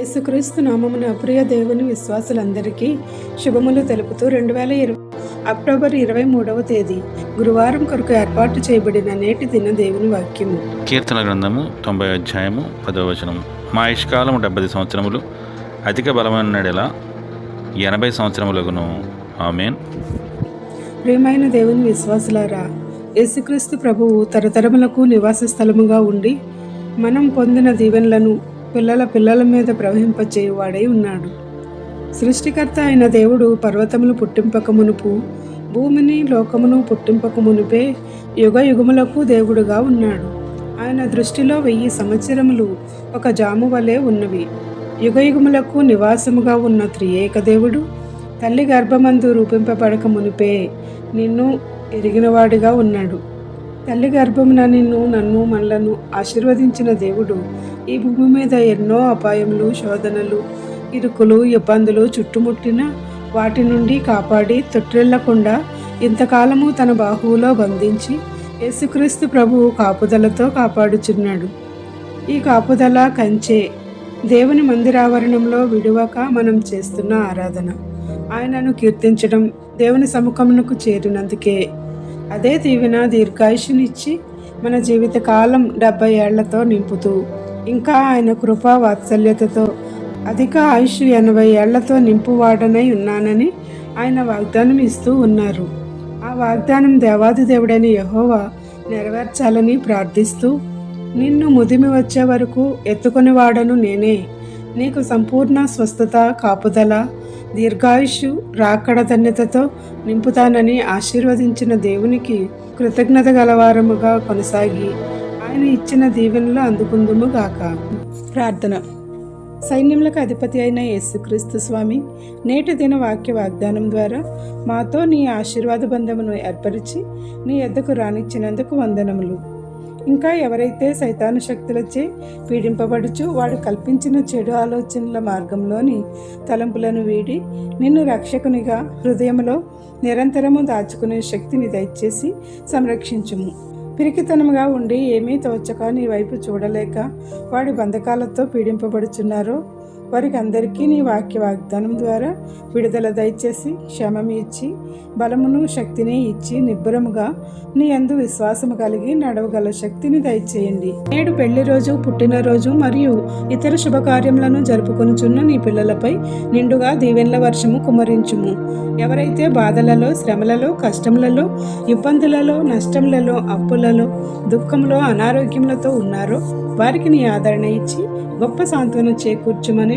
యేసుక్రీస్తు నామమున ప్రియ దేవుని విశ్వాసులందరికీ శుభములు తెలుపుతూ రెండు వేల ఇరవై అక్టోబర్ ఇరవై మూడవ తేదీ గురువారం కొరకు ఏర్పాటు చేయబడిన నేటి దిన దేవుని వాక్యము. కీర్తన గ్రంథము తొంభై అధ్యాయము పదవ వచనము మా ఇష్కాలము డెబ్బై సంవత్సరములు అధిక బలమైన నెడల ఎనభై సంవత్సరములగును. ఆమెన్. ప్రియమైన దేవుని విశ్వాసులారా యేసుక్రీస్తు ప్రభువు తరతరములకు నివాస స్థలముగా ఉండి మనం పొందిన దీవెనలను పిల్లల పిల్లల మీద ప్రవహింపచేయువాడై ఉన్నాడు. సృష్టికర్త అయిన దేవుడు పర్వతములు పుట్టింపక మునుపు భూమిని లోకమును పుట్టింపక మునుపే యుగ యుగములకు దేవుడుగా ఉన్నాడు. ఆయన దృష్టిలో వెయ్యి సంవత్సరములు ఒక జాము వలె ఉన్నవి. యుగయుగములకు నివాసముగా ఉన్న త్రియేక దేవుడు తల్లి గర్భమందు రూపింపబడక మునిపే నిన్ను ఎరిగినవాడిగా ఉన్నాడు. తల్లి గర్భమున నిన్ను నన్ను మనలను ఆశీర్వదించిన దేవుడు ఈ భూమి మీద ఎన్నో అపాయములు శోధనలు ఇరుకులు ఇబ్బందులు చుట్టుముట్టిన వాటి నుండి కాపాడి తొట్టిల్లకుండా ఇంతకాలము తన బాహువులో బంధించి యేసుక్రీస్తు ప్రభువు కాపుదలతో కాపాడుచున్నాడు. ఈ కాపుదల కంచే దేవుని మందిరావరణంలో విడువక మనం చేస్తున్న ఆరాధన. ఆయనను కీర్తించడం దేవుని సముఖమునకు చేరినందుకే అదే దీవెన దీర్ఘాయుషునిచ్చి మన జీవితకాలం డెబ్బై ఏళ్ళతో నింపుతూ ఇంకా ఆయన కృపా వాత్సల్యతతో అధిక ఆయుష్ ఎనభై ఏళ్ళతో నింపువాడనై ఉన్నానని ఆయన వాగ్దానం ఇస్తూ ఉన్నారు. ఆ వాగ్దానం దేవాది దేవుడైన యహోవా నెరవేర్చాలని ప్రార్థిస్తూ నిన్ను ముదిమి వచ్చే వరకు ఎత్తుకొని వాడను నేనే నీకు సంపూర్ణ స్వస్థత కాపుదల దీర్ఘాయుషు రాకడధన్యతతో నింపుతానని ఆశీర్వదించిన దేవునికి కృతజ్ఞత గలవారముగా కొనసాగి ఆయన ఇచ్చిన దీవెనలు అందుకుందుము గాక ప్రార్థన. సైన్యములకు అధిపతి అయిన యేసుక్రీస్తు స్వామి నేటి దిన వాక్య వాగ్దానం ద్వారా మాతో నీ ఆశీర్వాద బంధమును ఏర్పరిచి నీ ఎద్దకు రానిచ్చినందుకు వందనములు. ఇంకా ఎవరైతే సైతాను శక్తులచే పీడింపబడుచు వాడు కల్పించిన చెడు ఆలోచనల మార్గంలోని తలంపులను వీడి నిన్ను రక్షకునిగా హృదయంలో నిరంతరము దాచుకునే శక్తిని దయచేసి సంరక్షించుము. పిరికితనముగా ఉండి ఏమీ తోచక నీ వైపు చూడలేక వాడి బంధకాలతో పీడింపబడుచున్నారో వారికి అందరికీ నీ వాక్య వాగ్దానం ద్వారా విడుదల దయచేసి క్షమం ఇచ్చి బలమును శక్తిని ఇచ్చి నిబ్బరముగా నీ అందు విశ్వాసము కలిగి నడవగల శక్తిని దయచేయండి. నేడు పెళ్ళి రోజు పుట్టినరోజు మరియు ఇతర శుభకార్యములను జరుపుకొనుచున్న నీ పిల్లలపై నిండుగా దీవెన్ల వర్షము కుమరించుము ఎవరైతే బాధలలో శ్రమలలో కష్టములలో ఇబ్బందులలో నష్టములలో అప్పులలో దుఃఖంలో అనారోగ్యములతో ఉన్నారో వారికి నీ ఆదరణ ఇచ్చి గొప్ప సాంత్వన చేకూర్చుమని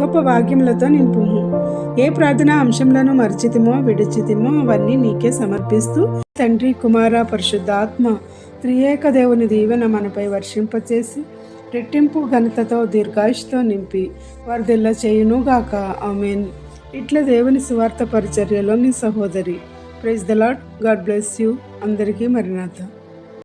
గొప్ప వాక్యములతో నింపుము. ఏ ప్రార్థన అంశంలను మర్చితిమో విడిచితిమో అవన్నీ నీకే సమర్పిస్తూ తండ్రి కుమార పరిశుద్ధాత్మ త్రియేక దేవుని దీవెన మనపై వర్షింపచేసి రెట్టింపు ఘనతతో దీర్ఘాయుషతో నింపి వరదిల్ల చేయునుగాక ఆమెన్. ఇట్లా దేవుని సువార్త పరిచర్యలో నీ సహోదరి. Praise the lord God bless you. అందరికీ మరినాథ